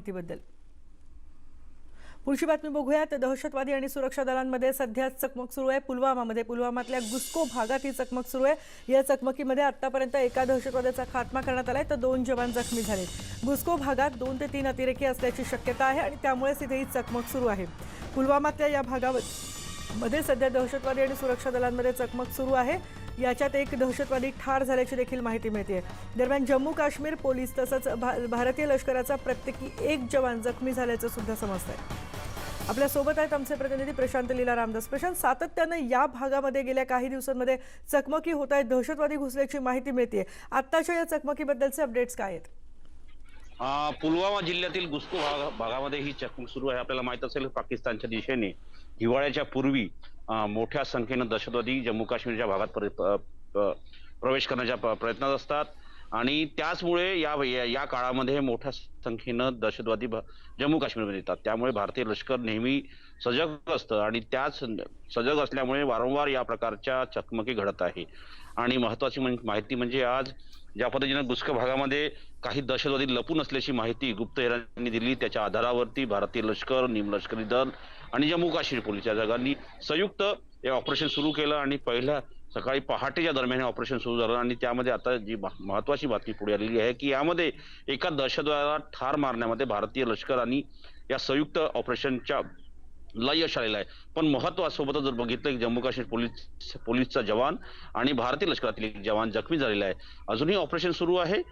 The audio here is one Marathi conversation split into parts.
माहितीबद्दल. पुढची बातमी बघूयात. दहशतवादी आणि सुरक्षा दलांमध्ये सध्या चकमक सुरू आहे. पुलवामामध्ये पुलवामातल्या गुस्को भागात ही चकमक सुरू आहे. या चकमकीमध्ये आतापर्यंत एका दहशतवाद्याचा खात्मा करण्यात आलाय. तर दोन जवान जखमी झाले गुस्को भागात दोन ते तीन अतिरेकी असल्याची शक्यता आहे आणि त्यामुळेच इथे ही चकमक सुरू आहे. पुलवामातल्या या भागावर मध्ये सध्या दहशतवादी आणि सुरक्षा दलांमध्ये चकमक सुरू आहे. याच्यात एक दहशतवादी ठार झाल्याची देखील माहिती मिळते दरम्यान जम्मू काश्मीर पोलीस तसंच भा भारतीय लष्कराचा प्रत्येकी एक जवान जखमी झाल्याचं सुद्धा समजतंय. आपल्यासोबत आहेत आमचे प्रतिनिधी प्रशांत लीला रामदास. प्रशांत सातत्यानं या भागामध्ये गेल्या काही दिवसांमध्ये चकमकी होत आहेत दहशतवादी घुसल्याची माहिती मिळते आत्ताच्या या चकमकीबद्दलचे अपडेट्स काय आहेत? पुलवामा जिल्ह्यातील गुस्को भाग भागामध्ये ही चकमक सुरू आहे. आपल्याला माहीत असेल पाकिस्तानच्या दिशेने हिवाळ्याच्या पूर्वी मोठ्या संख्येनं दहशतवादी जम्मू काश्मीरच्या भागात प्रवेश करण्याच्या प्रयत्नात असतात. आणि त्याचमुळे या या- या काळामध्ये मोठ्या संख्येनं दहशतवादी भ- जम्मू काश्मीरमध्ये येतात. त्यामुळे भारतीय लष्कर नेहमी सजग असतं आणि त्याच सजग असल्यामुळे वारंवार या प्रकारच्या चकमकी घडत आहे. आणि महत्वाची माहिती म्हणजे आज ज्या पद्धतीनं गुस्क भागामध्ये काही दहशतवादी लपून असल्याची माहिती गुप्तहेरांनी दिली त्याच्या आधारावरती भारतीय लष्कर निमलष्करी दल आणि जम्मू काश्मीर पोलीस या जगांनी संयुक्त हे ऑपरेशन सुरू केलं आणि पहिल्या सकाळी पहाटेच्या दरम्यान हे ऑपरेशन सुरू झालं आणि त्यामध्ये आता जी महत्वाची बातमी पुढे आलेली आहे की यामध्ये एका दहशतवादाला ठार मारण्यामध्ये भारतीय लष्कर आणि या संयुक्त ऑपरेशनच्या ला यश आलेलं आहे. पण महत्वासोबतच जर बघितलं की जम्मू काश्मीर पोलीस पोलीसचा जवान आणि भारतीय लष्करातील एक जवान जखमी झालेला आहे. अजूनही ऑपरेशन सुरू आहे.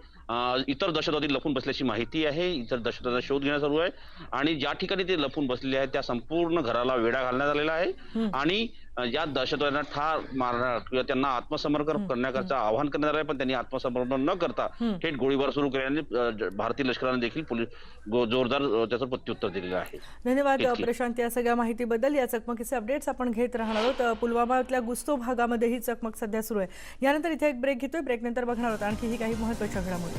इतर दहशतवादी लपून बसल्याची माहिती आहे. इतर दहशतवादा शोध घेण्यात सुरू आहे. आणि ज्या ठिकाणी ते लपून बसलेले आहेत त्या संपूर्ण घराला वेढा घालण्यात आलेला आहे. आणि अं, या दहशतवाद्यांना ठार मारणार किंवा त्यांना आत्मसमर्पण करण्याकरता आवाहन करण्यात आलं आहे पण त्यांनी आत्मसमर्पण न करता थेट गोळीबार सुरू केल्याने भारतीय लष्कराने देखील पोलीस जोरदार त्याचं प्रत्युत्तर दिलेलं आहे. धन्यवाद. प्रशांत. या सगळ्या माहितीबद्दल या चकमकीचे अपडेट्स आपण घेत राहणार आहोत. पुलवामातल्या गुस्तो भागामध्ये ही चकमक सध्या सुरू आहे. यानंतर इथे एक ब्रेक घेतोय. ब्रेकनंतर बघणार आहोत. आणखी ही काही महत्त्वाच्या घडामोडी.